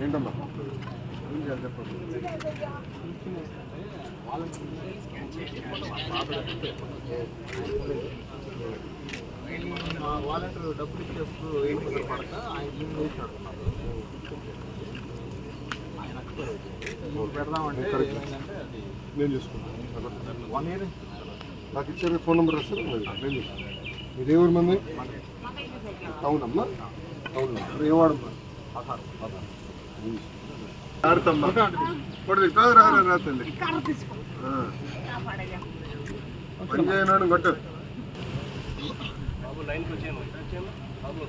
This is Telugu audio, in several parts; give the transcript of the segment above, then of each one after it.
ఏంటమ్మా? ఏం వాలంటీర్ డబ్బులు ఇచ్చేప్పుడు వందలు పడక ఆయన దీన్ని వేసినాడు ఆయన పెడదామంటే ఏమైందంటే అది నేను వన్ ఇయర్ నాకు ఇచ్చే ఫోన్ నెంబర్ వస్తారు నేను మీరు ఏ ఊరు మంది అవునమ్మా అవును ఏ వాడమ్మా ఆధార్ ఆడతమ్మా. కొడుకు కాదు రా రా, రా తల్లి. ఆ. పని చేయనాడు కొట్టు. బాబు లైన్కి వచ్చాను బాబు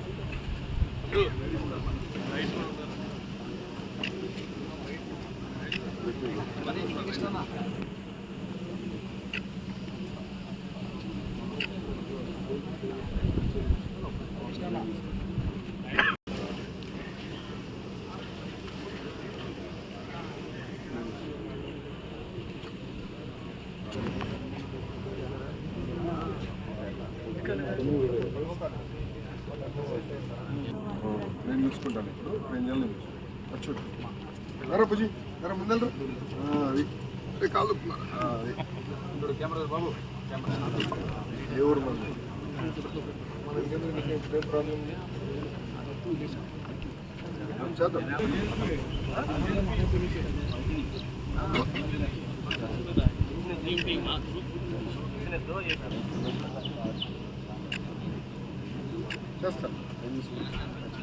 నేను చూసుకుంటాను ఇప్పుడు ఇప్పుడు ఏం చేయాలి నేను రా బుజి రా ముందర అది అరే అది కెమెరా బాబు మంది మనకి Сейчас так, я не смотрю.